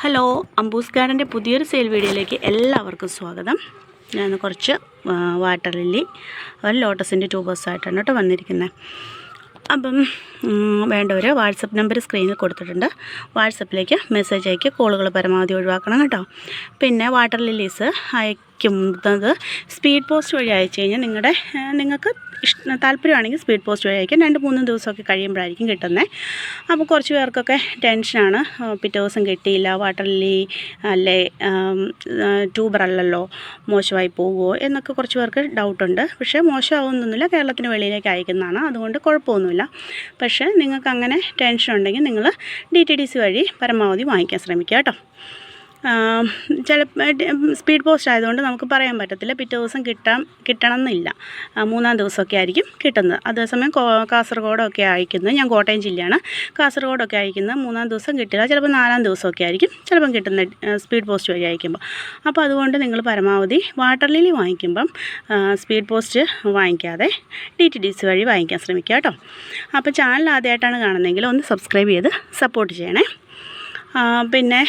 Hello അമ്പൂസ് ഗാർഡന്റെ പുതിയൊരു sale വീഡിയോയിലേക്ക് എല്ലാവർക്കും സ്വാഗതം. ഞാൻ കുറച്ച് വാട്ടർ ലില്ലി അതുപോലെ ലോട്ടസിന്റെ ട്യൂബേഴ്സായിട്ടാണ് കേട്ടോ വന്നിരിക്കുന്നത്. അപ്പം വേണ്ടവർ വാട്സപ്പ് നമ്പർ സ്ക്രീനിൽ കൊടുത്തിട്ടുണ്ട്. വാട്സപ്പിലേക്ക് മെസ്സേജ് അയക്കുക കോളുകൾ പരമാവധി ഒഴിവാക്കണം കേട്ടോ. പിന്നെ വാട്ടർ ലില്ലീസ് അയക്കുന്നത് സ്പീഡ് പോസ്റ്റ് വഴി അയച്ചു കഴിഞ്ഞാൽ നിങ്ങളുടെ നിങ്ങൾക്ക് ഇഷ്ടം താല്പര്യമാണെങ്കിൽ സ്പീഡ് പോസ്റ്റ് വഴി അയക്കാം. രണ്ട് മൂന്ന് ദിവസമൊക്കെ കഴിയുമ്പോഴായിരിക്കും കിട്ടുന്നത് അപ്പോൾ കുറച്ച് പേർക്കൊക്കെ ടെൻഷനാണ് പിറ്റേ ദിവസം കിട്ടിയില്ല. വാട്ടർ ലില്ലി അല്ലേ ട്യൂബർ അല്ലല്ലോ മോശമായി പോകുമോ എന്നൊക്കെ കുറച്ച് പേർക്ക് ഡൗട്ടുണ്ട് പക്ഷേ മോശമാവുന്നൊന്നുമില്ല. കേരളത്തിന് വെളിയിലേക്ക് അയക്കുന്നതാണ്. അതുകൊണ്ട് കുഴപ്പമൊന്നുമില്ല. പക്ഷേ നിങ്ങൾക്ക് അങ്ങനെ ടെൻഷൻ ഉണ്ടെങ്കിൽ നിങ്ങൾ ഡി ടി ഡി സി വഴി പരമാവധി വാങ്ങിക്കാൻ ശ്രമിക്കുക കേട്ടോ. ചില സ്പീഡ് പോസ്റ്റ് ആയതുകൊണ്ട് നമുക്ക് പറയാൻ പറ്റത്തില്ല. പിറ്റേ ദിവസം കിട്ടാം കിട്ടണം എന്നില്ല മൂന്നാം ദിവസമൊക്കെ ആയിരിക്കും കിട്ടുന്നത്. അതേസമയം കാസർഗോഡൊക്കെ അയക്കുന്നത് ഞാൻ കോട്ടയം ജില്ലയാണ്. കാസർഗോഡൊക്കെ അയക്കുന്നത് മൂന്നാം ദിവസം കിട്ടില്ല. ചിലപ്പോൾ നാലാം ദിവസമൊക്കെ ആയിരിക്കും. ചിലപ്പം കിട്ടുന്ന സ്പീഡ് പോസ്റ്റ് വഴി അയക്കുമ്പോൾ അപ്പോൾ അതുകൊണ്ട് നിങ്ങൾ പരമാവധി വാട്ടർ ലിലി വാങ്ങിക്കുമ്പം സ്പീഡ് പോസ്റ്റ് വാങ്ങിക്കാതെ ഡി ടി ഡി സി വഴി വാങ്ങിക്കാൻ ശ്രമിക്കുക കേട്ടോ. അപ്പോൾ ചാനൽ ആദ്യമായിട്ടാണ് കാണുന്നതെങ്കിൽ ഒന്ന് സബ്സ്ക്രൈബ് ചെയ്ത് സപ്പോർട്ട് ചെയ്യണേ. പിന്നെ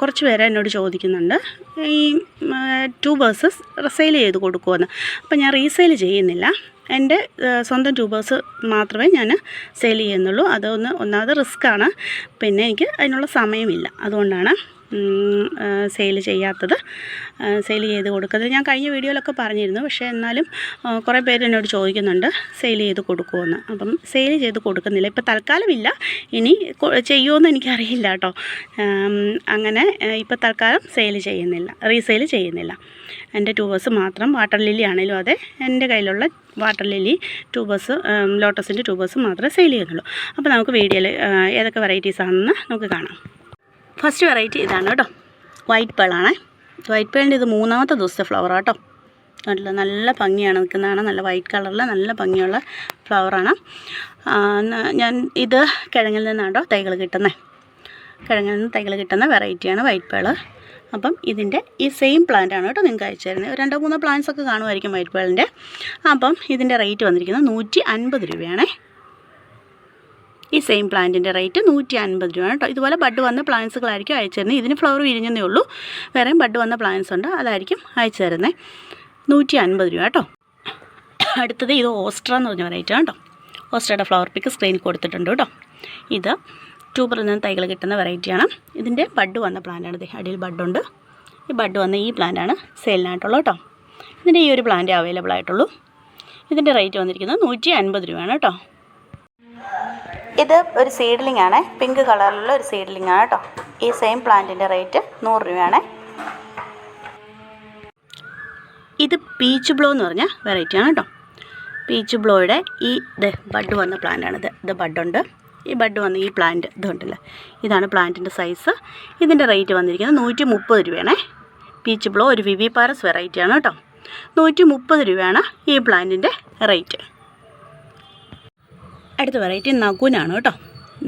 കുറച്ച് പേര് എന്നോട് ചോദിക്കുന്നുണ്ട്. ഈ ട്യൂബേഴ്സ് സെയിൽ ചെയ്ത് കൊടുക്കുമെന്ന് അപ്പം ഞാൻ റീസെയിൽ ചെയ്യുന്നില്ല. എന്റെ സ്വന്തം ട്യൂബേഴ്സ് മാത്രമേ ഞാൻ സെയിൽ ചെയ്യുന്നുള്ളൂ. അതൊന്ന് ഒന്നാമത് റിസ്ക്കാണ് പിന്നെ എനിക്ക് അതിനുള്ള സമയമില്ല. അതുകൊണ്ടാണ് സെയിൽ ചെയ്യാത്തത് സെയിൽ ചെയ്ത് കൊടുക്കുന്നത്. ഞാൻ കഴിഞ്ഞ വീഡിയോയിലൊക്കെ പറഞ്ഞിരുന്നു. പക്ഷേ എന്നാലും കുറേ പേര് എന്നോട് ചോദിക്കുന്നുണ്ട് സെയിൽ ചെയ്ത് കൊടുക്കുമെന്ന് അപ്പം സെയിൽ ചെയ്ത് കൊടുക്കുന്നില്ല. ഇപ്പോൾ തൽക്കാലമില്ല. ഇനി ചെയ്യുമെന്ന് എനിക്കറിയില്ല കേട്ടോ. അങ്ങനെ ഇപ്പോൾ തൽക്കാലം സെയിൽ ചെയ്യുന്നില്ല. റീസെയിൽ ചെയ്യുന്നില്ല. എന്റെ ട്യൂബേഴ്സ് മാത്രം വാട്ടർ ലില്ലി ആണെങ്കിലും അതെ എന്റെ കയ്യിലുള്ള വാട്ടർ ലില്ലി ട്യൂബേഴ്സ് ലോട്ടസിന്റെ ട്യൂബേഴ്സ് മാത്രമേ സെയിൽ ചെയ്യുന്നുള്ളൂ. അപ്പോൾ നമുക്ക് വീഡിയോയിൽ ഏതൊക്കെ വെറൈറ്റീസ് ആണെന്ന് നമുക്ക് കാണാം. ഫസ്റ്റ് വെറൈറ്റി ഇതാണ് കേട്ടോ. വൈറ്റ് പേളാണേ വൈറ്റ് പേളിന്റെ ഇത് മൂന്നാമത്തെ ദിവസത്തെ ഫ്ലവർ കേട്ടോ നല്ല നല്ല ഭംഗിയാണ്. നിൽക്കുന്നതാണ് നല്ല വൈറ്റ് കളറിൽ നല്ല ഭംഗിയുള്ള ഫ്ലവറാണ് ഞാൻ ഇത് കിഴങ്ങിൽ നിന്നാണ് കേട്ടോ തൈകൾ കിട്ടുന്നത് കിഴങ്ങിൽ നിന്ന് തൈകൾ കിട്ടുന്ന വെറൈറ്റിയാണ് വൈറ്റ് പേൾ അപ്പം ഇതിന്റെ ഈ സെയിം പ്ലാന്റ് ആണ് കേട്ടോ നിങ്ങൾക്ക് അയച്ചു തരുന്നത്. രണ്ടോ മൂന്നോ പ്ലാന്റ്സ് ഒക്കെ കാണുമായിരിക്കും വൈറ്റ് പേളിന്റെ അപ്പം ഇതിന്റെ റേറ്റ് വന്നിരിക്കുന്നത് നൂറ്റി അൻപത് രൂപയാണേ. ഈ സെയിം പ്ലാന്റിന്റെ റേറ്റ് നൂറ്റി അൻപത് രൂപയാണ് കേട്ടോ ഇതുപോലെ ബഡ് വന്ന പ്ലാന്റ്സുകളായിരിക്കും അയച്ചു തരുന്നത്. ഇതിന് ഫ്ലവർ വിരിഞ്ഞതേ ഉള്ളൂ. വേറെയും ബഡ് വന്ന പ്ലാന്റ്സ് ഉണ്ട്. അതായിരിക്കും അയച്ചു തരുന്നത്. നൂറ്റി അൻപത് രൂപ കേട്ടോ അടുത്തത് ഇത് ഓസ്ട്ര എന്ന് പറഞ്ഞ വെറൈറ്റി കേട്ടോ ഓസ്ട്രയുടെ ഫ്ലവർ പിക്ക് സ്ക്രീനിൽ കൊടുത്തിട്ടുണ്ട് കേട്ടോ ഇത് ട്യൂബറിൽ നിന്ന് തൈകൾ കിട്ടുന്ന വെറൈറ്റിയാണ് ഇതിന്റെ ബഡ് വന്ന പ്ലാന്റാണ് ഇത് അടിയിൽ ബഡുണ്ട് ഈ ബഡ് വന്ന ഈ പ്ലാന്റാണ് സെയിലിനായിട്ടുള്ളത് കേട്ടോ ഇതിന്റെ ഈ ഒരു പ്ലാന്റ് അവൈലബിൾ ആയിട്ടുള്ളൂ. ഇതിന്റെ റേറ്റ് വന്നിരിക്കുന്നത് നൂറ്റി അൻപത് രൂപയാണ് കേട്ടോ ഇത് ഒരു സീഡ്ലിംഗ് ആണ്. പിങ്ക് കളറിലുള്ള ഒരു സീഡ്ലിംഗ് ആണ് കേട്ടോ ഈ സെയിം പ്ലാന്റിന്റെ റേറ്റ് നൂറ് രൂപയാണ്. ഇത് പീച്ച് ബ്ലോ എന്ന് പറഞ്ഞ വെറൈറ്റി ആണ് കേട്ടോ പീച്ച് ബ്ലോയുടെ ഈ ഇത് ബഡ് വന്ന പ്ലാന്റ് ആണ് ഇത് ബഡുണ്ട് ഈ ബഡ് വന്ന ഈ പ്ലാന്റ് ഇതുണ്ടല്ലോ ഇതാണ് പ്ലാന്റിന്റെ സൈസ് ഇതിന്റെ റേറ്റ് വന്നിരിക്കുന്നത് നൂറ്റി മുപ്പത് രൂപയാണേ. പീച്ച് ബ്ലോ ഒരു വിവി പാരസ് വെറൈറ്റി ആണ് കേട്ടോ നൂറ്റി മുപ്പത് രൂപയാണ് ഈ പ്ലാന്റിന്റെ റേറ്റ് അടുത്ത വെറൈറ്റി നഗുനാണ് കേട്ടോ.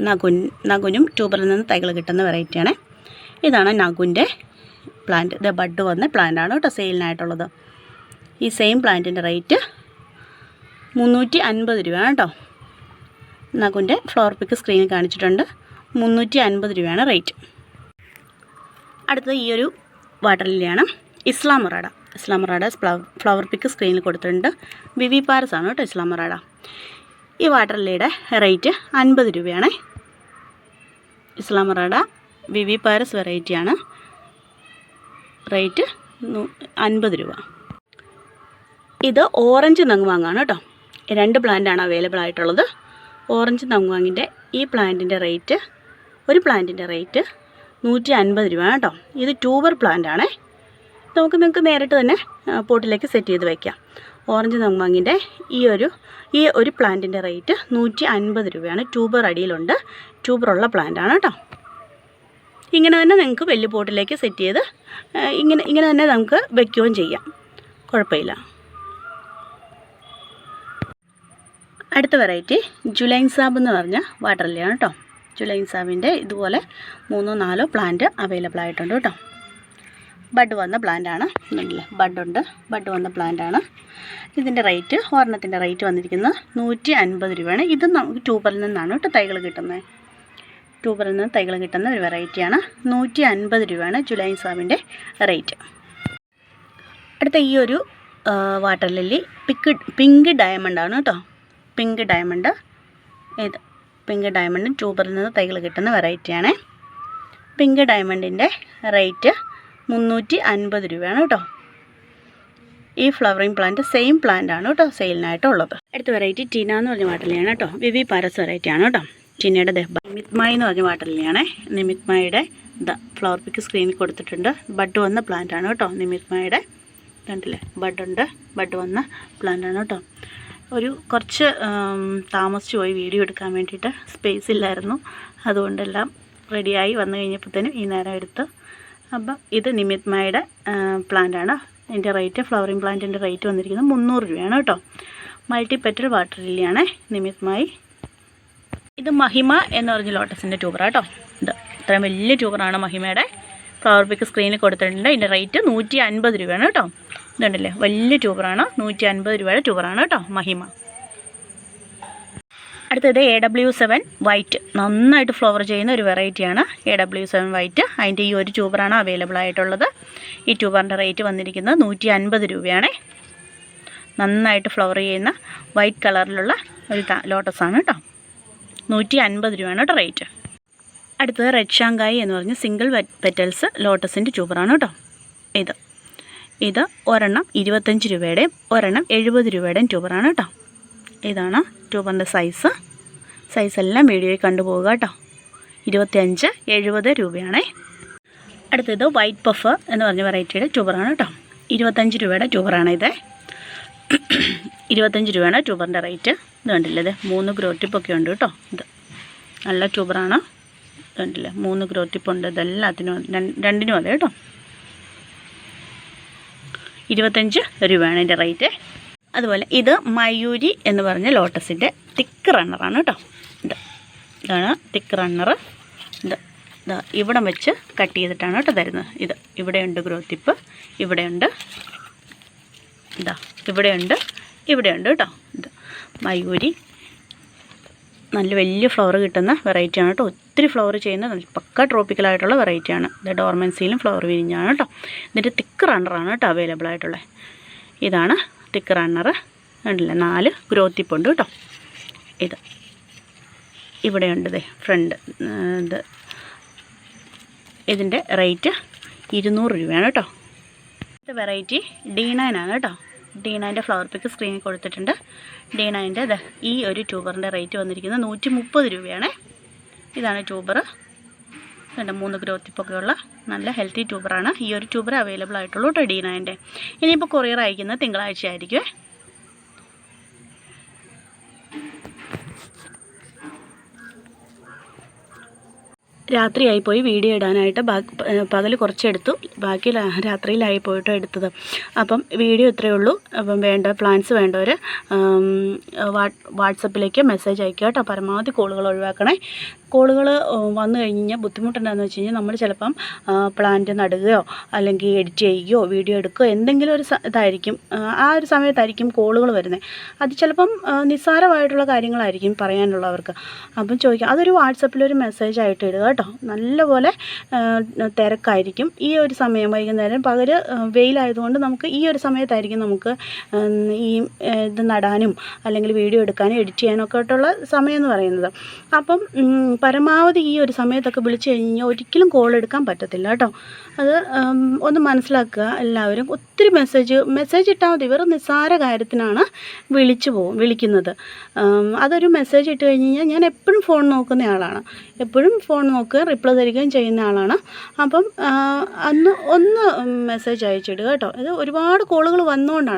നഗുൻ നഗുനും ട്യൂബറിൽ നിന്ന് തൈകൾ കിട്ടുന്ന വെറൈറ്റിയാണ് ഇതാണ് നഗുന്റെ പ്ലാന്റ് ഇത് ബഡ് വന്ന പ്ലാന്റാണ് കേട്ടോ സെയിലിനായിട്ടുള്ളത് ഈ സെയിം പ്ലാന്റിന്റെ റേറ്റ് മുന്നൂറ്റി അൻപത് രൂപയാണ് കേട്ടോ. നഗുന്റെ ഫ്ലോർ പിക്ക് സ്ക്രീനിൽ കാണിച്ചിട്ടുണ്ട്. മുന്നൂറ്റി അൻപത് രൂപയാണ് റേറ്റ് അടുത്തത് ഈ ഒരു വാട്ടർ ലില്ലിയാണ് ഇസ്ലാം മൊറാഡ ഇസ്ലാം മൊറാഡ ഫ്ലവർ പിക്ക് സ്ക്രീനിൽ കൊടുത്തിട്ടുണ്ട്. വിവി പാരസ് ആണ് കേട്ടോ ഇസ്ലാം മൊറാഡ ഈ വാട്ടർ ലിയുടെ റേറ്റ് അൻപത് രൂപയാണ്. ഇസ്ലാമറാഡ വി വി പാരസ് വെറൈറ്റിയാണ്. റേറ്റ് അൻപത് രൂപ. ഇത് ഓറഞ്ച് നങ്വാങ്ങാണ് കേട്ടോ. രണ്ട് പ്ലാന്റാണ് അവൈലബിൾ ആയിട്ടുള്ളത്. ഓറഞ്ച് നങ്ങുവാങ്ങിന്റെ ഈ പ്ലാന്റിന്റെ റേറ്റ് ഒരു പ്ലാന്റിന്റെ റേറ്റ് നൂറ്റി അൻപത് രൂപയാണ് കേട്ടോ. ഇത് ട്യൂബർ പ്ലാന്റ് ആണേ നമുക്ക് നിങ്ങൾക്ക് നേരിട്ട് തന്നെ പോട്ടിലേക്ക് സെറ്റ് ചെയ്ത് വയ്ക്കാം ഓറഞ്ച് നങ്മാങ്ങിന്റെ ഈ ഒരു ഈ ഒരു പ്ലാന്റിന്റെ റേറ്റ് നൂറ്റി അൻപത് രൂപയാണ്. ട്യൂബർ അടിയിലുണ്ട്. ട്യൂബറുള്ള പ്ലാന്റാണ് കേട്ടോ. ഇങ്ങനെ തന്നെ നിങ്ങൾക്ക് വലിയ പോട്ടിലേക്ക് സെറ്റ് ചെയ്ത് ഇങ്ങനെ ഇങ്ങനെ തന്നെ നമുക്ക് വയ്ക്കുകയും ചെയ്യാം. കുഴപ്പമില്ല. അടുത്ത വെറൈറ്റി ജുലൈൻ സാബ് എന്ന് പറഞ്ഞ വാട്ടർ ലിയാണ് കേട്ടോ. ജുലൈൻ സാബിന്റെ ഇതുപോലെ മൂന്നോ നാലോ പ്ലാന്റ് അവൈലബിൾ ആയിട്ടുണ്ട് കേട്ടോ. ബഡ് വന്ന പ്ലാന്റാണ് ബഡുണ്ട് ബഡ് വന്ന പ്ലാന്റാണ് ഇതിന്റെ റേറ്റ് ഒരെണ്ണത്തിന്റെ റേറ്റ് വന്നിരിക്കുന്നത് നൂറ്റി അൻപത് രൂപയാണ്. ഇത് നമുക്ക് ട്യൂബറിൽ നിന്നാണ് കേട്ടോ തൈകൾ കിട്ടുന്നത്. ട്യൂബറിൽ നിന്ന് തൈകൾ കിട്ടുന്ന ഒരു വെറൈറ്റിയാണ് നൂറ്റി അൻപത് രൂപയാണ് ജുലൈ സാബിന്റെ റേറ്റ് അടുത്ത ഈ ഒരു വാട്ടർ ലില്ലി പിക്ക് പിങ്ക് ആണ് കേട്ടോ പിങ്ക് ഡയമണ്ട് ഇത് പിങ്ക് ഡയമണ്ട് ട്യൂബറിൽ നിന്ന് തൈകൾ കിട്ടുന്ന വെറൈറ്റിയാണ് പിങ്ക് ഡയമണ്ടിന്റെ റേറ്റ് മുന്നൂറ്റി അൻപത് രൂപയാണ് കേട്ടോ. ഈ ഫ്ലവറിങ് പ്ലാന്റ് സെയിം പ്ലാന്റ് ആണ് കേട്ടോ സെയിലിനായിട്ടുള്ളത് അടുത്ത വെറൈറ്റി ടീന എന്ന് പറഞ്ഞ വാട്ടലിയാണ് കേട്ടോ. വിവി പാരസ് വെറൈറ്റി ആണ് കേട്ടോ. ടീനയുടെ ദഹബ നിമിത്മായി എന്ന് പറഞ്ഞ വാട്ടലിയാണേ നിമിത്മായുടെ ഇതാ ഫ്ലവർ പിക്ക് സ്ക്രീനിൽ കൊടുത്തിട്ടുണ്ട്. ബഡ് വന്ന പ്ലാന്റ് ആണ് കേട്ടോ. നിമിത്മായുടെ കണ്ടില്ലേ? ബഡുണ്ട് ബഡ് വന്ന പ്ലാന്റ് ആണ് കേട്ടോ. ഒരു കുറച്ച് താമസിച്ച് പോയി വീഡിയോ എടുക്കാൻ വേണ്ടിയിട്ട് സ്പേസ് ഇല്ലായിരുന്നു. അതുകൊണ്ടെല്ലാം റെഡിയായി വന്നു കഴിഞ്ഞപ്പോഴത്തേനും ഈ നേരം എടുത്ത് അപ്പം ഇത് നിമിത്മയുടെ പ്ലാന്റ് ആണ് ഇതിന്റെ റേറ്റ് ഫ്ലവറിങ് പ്ലാന്റിന്റെ റേറ്റ് വന്നിരിക്കുന്നത് മുന്നൂറ് രൂപയാണ് കേട്ടോ. മൾട്ടി പെറ്റൽ വാട്ടർ ലില്ലിയാണ് നിമിത്മായി. ഇത് മഹിമ എന്ന് പറഞ്ഞ ലോട്ടസിന്റെ ട്യൂബറാണ് കേട്ടോ. ഇത് ഇത്രയും വലിയ ട്യൂബറാണ് മഹിമയുടെ. ഫ്ലവർ പിക്ക് സ്ക്രീനിൽ കൊടുത്തിട്ടുണ്ട്. ഇതിന്റെ റേറ്റ് നൂറ്റി അൻപത് രൂപയാണ് കേട്ടോ. ഇതുണ്ടല്ലേ? വലിയ ട്യൂബറാണ് നൂറ്റി അൻപത് രൂപയുടെ ട്യൂബറാണ് കേട്ടോ മഹിമ. അടുത്തത് എ ഡബ്ല്യു സെവൻ വൈറ്റ് നന്നായിട്ട് ഫ്ലവർ ചെയ്യുന്ന ഒരു വെറൈറ്റിയാണ് എ ഡബ്ല്യു സെവൻ വൈറ്റ് അതിന്റെ ഈ ഒരു ട്യൂബറാണ് അവൈലബിൾ ആയിട്ടുള്ളത്. ഈ ട്യൂബറിന്റെ റേറ്റ് വന്നിരിക്കുന്നത് നൂറ്റി അൻപത് രൂപയാണ്. നന്നായിട്ട് ഫ്ലവർ ചെയ്യുന്ന വൈറ്റ് കളറിലുള്ള ഒരു ലോട്ടസാണ് കേട്ടോ നൂറ്റി അൻപത് രൂപയാണ് കേട്ടോ റേറ്റ് അടുത്തത് റെഡ് ഷാങ്കായി എന്ന് പറഞ്ഞ് സിംഗിൾ പെറ്റൽസ് ലോട്ടസിന്റെ ട്യൂബറാണ് കേട്ടോ ഇത്. ഇത് ഒരെണ്ണം ഇരുപത്തഞ്ച് രൂപയുടെയും ഒരെണ്ണം എഴുപത് രൂപയുടെയും ട്യൂബറാണ് കേട്ടോ ഇതാണ് ട്യൂബറിന്റെ സൈസ് സൈസ് എല്ലാം വീഡിയോയിൽ കണ്ടുപോകുക കേട്ടോ. ഇരുപത്തിയഞ്ച് എഴുപത് രൂപയാണേ. അടുത്തത് വൈറ്റ് പഫ് എന്ന് പറഞ്ഞ വെറൈറ്റിയുടെ ട്യൂബറാണ് കേട്ടോ. ഇരുപത്തഞ്ച് രൂപയുടെ ട്യൂബറാണ് ഇത്. ഇരുപത്തഞ്ച് രൂപയാണ് ട്യൂബറിന്റെ റേറ്റ് ഇത് കണ്ടില്ലേ മൂന്ന് ഗ്രോട്ടിപ്പൊക്കെ ഉണ്ട് കേട്ടോ. ഇത് നല്ല ട്യൂബറാണ് ഇത് കണ്ടില്ലേ മൂന്ന് ഗ്രോട്ടിപ്പുണ്ട് ഇതെല്ലാത്തിനും രണ്ട്- രണ്ടിനും അതെ കേട്ടോ. ഇരുപത്തഞ്ച് രൂപയാണ് ഇതിന്റെ റേറ്റ് അതുപോലെ ഇത് മയൂരി എന്ന് പറഞ്ഞ ലോട്ടസിന്റെ തിക്ക് റണ്ണറാണ് കേട്ടോ ഇത് ഇതാണ് തിക്ക് റണ്ണർ ഇത് ഇതാ ഇവിടം വെച്ച് കട്ട് ചെയ്തിട്ടാണ് കേട്ടോ തരുന്നത്. ഇത് ഇവിടെയുണ്ട് ഗ്രോത്ത് ടിപ്പ് ഇവിടെയുണ്ട് ഇതാ ഇവിടെയുണ്ട് ഇവിടെയുണ്ട് കേട്ടോ ഇത് മയൂരി നല്ല വലിയ ഫ്ലവർ കിട്ടുന്ന വെറൈറ്റിയാണ് കേട്ടോ ഒത്തിരി ഫ്ലവർ ചെയ്യുന്ന പക്ക ട്രോപ്പിക്കലായിട്ടുള്ള വെറൈറ്റിയാണ് ഇത് ഡോർമൻസിയിലും ഫ്ലവർ വിരിഞ്ഞാണ് കേട്ടോ ഇതിന്റെ തിക്ക് റണ്ണറാണ് കേട്ടോ അവൈലബിൾ ആയിട്ടുള്ളത് ഇതാണ് തിക്ക് റണ്ണർ ഉണ്ടല്ലേ നാല് ഗ്രോത്ത് ടിപ്പ് ഉണ്ട് കേട്ടോ. ഇത് ഇവിടെയുണ്ട് ഇതേ ഫ്രണ്ട് ഇത് ഇതിന്റെ റേറ്റ് ഇരുന്നൂറ് രൂപയാണ് കേട്ടോ. ഇത് വെറൈറ്റി ഡി നയനാണ് കേട്ടോ. ഡി നയന്റെ ഫ്ലവർ പിക്ക് സ്ക്രീനിൽ കൊടുത്തിട്ടുണ്ട്. ഡി നയന്റെ ഈ ഒരു ട്യൂബറിന്റെ റേറ്റ് വന്നിരിക്കുന്നത് നൂറ്റി മുപ്പത് രൂപയാണ്. ഇതാണ് ട്യൂബർ രണ്ട് മൂന്ന് ഗ്രോത്ത് ഇപ്പൊക്കെയുള്ള നല്ല ഹെൽത്തി ട്യൂബറാണ്. ഈ ഒരു ട്യൂബർ അവൈലബിൾ ആയിട്ടുള്ളൂ കേട്ടോ ഡി നയന്റെ ഇനിയിപ്പോൾ കൊറിയർ അയക്കുന്നത് തിങ്കളാഴ്ച ആയിരിക്കുമേ രാത്രിയായി പോയി വീഡിയോ ഇടാനായിട്ട് ബാക്കി പകൽ കുറച്ചെടുത്തു. ബാക്കി രാത്രിയിലായി പോയിട്ടോ എടുത്തത്. അപ്പം വീഡിയോ ഇത്രയേ ഉള്ളൂ. അപ്പം വേണ്ട പ്ലാൻസ് വേണ്ടവർ വാട്സപ്പിലേക്ക് മെസ്സേജ് അയക്കുക കേട്ടോ. പരമാവധി കോളുകൾ ഒഴിവാക്കണേ. കോളുകൾ വന്നു കഴിഞ്ഞാൽ ബുദ്ധിമുട്ടുണ്ടാകുന്ന വെച്ച് കഴിഞ്ഞാൽ നമ്മൾ ചിലപ്പം പ്ലാന്റ് നടുകയോ അല്ലെങ്കിൽ എഡിറ്റ് ചെയ്യുകയോ വീഡിയോ എടുക്കുകയോ എന്തെങ്കിലും ഒരു ഇതായിരിക്കും ആ, ഒരു സമയത്തായിരിക്കും കോളുകൾ വരുന്നത് അത് ചിലപ്പം നിസ്സാരമായിട്ടുള്ള കാര്യങ്ങളായിരിക്കും പറയാനുള്ളവർക്ക്. അപ്പം ചോദിക്കാം അതൊരു വാട്സപ്പിലൊരു മെസ്സേജ് ആയിട്ട് ഇടുക കേട്ടോ. നല്ലപോലെ തിരക്കായിരിക്കും. ഈ ഒരു സമയം വൈകുന്നേരം പകൽ വെയിലായതുകൊണ്ട് നമുക്ക് ഈ ഒരു സമയത്തായിരിക്കും നമുക്ക് ഈ ഇത് നടാനും അല്ലെങ്കിൽ വീഡിയോ എടുക്കാനും എഡിറ്റ് ചെയ്യാനും ഒക്കെ ആയിട്ടുള്ള സമയം എന്ന് പറയുന്നത്. അപ്പം പരമാവധി ഈ ഒരു സമയത്തൊക്കെ വിളിച്ചു കഴിഞ്ഞാൽ ഒരിക്കലും കോൾ എടുക്കാൻ പറ്റത്തില്ല കേട്ടോ. അത് ഒന്ന് മനസ്സിലാക്കുക എല്ലാവരും. ഒത്തിരി മെസ്സേജ് മെസ്സേജ് ഇട്ടാൽ മതി. വെറും നിസ്സാര കാര്യത്തിനാണ് വിളിച്ചു പോകും വിളിക്കുന്നത്. അതൊരു മെസ്സേജ് ഇട്ട് കഴിഞ്ഞ് കഴിഞ്ഞാൽ ഞാൻ എപ്പോഴും ഫോൺ നോക്കുന്ന ആളാണ്. എപ്പോഴും ഫോൺ നോക്കുക റിപ്ലൈ തരികയും ചെയ്യുന്ന ആളാണ്. അപ്പം അന്ന് ഒന്ന് മെസ്സേജ് അയച്ചിടുക കേട്ടോ. ഇത് ഒരുപാട് കോളുകൾ വന്നുകൊണ്ടാണ്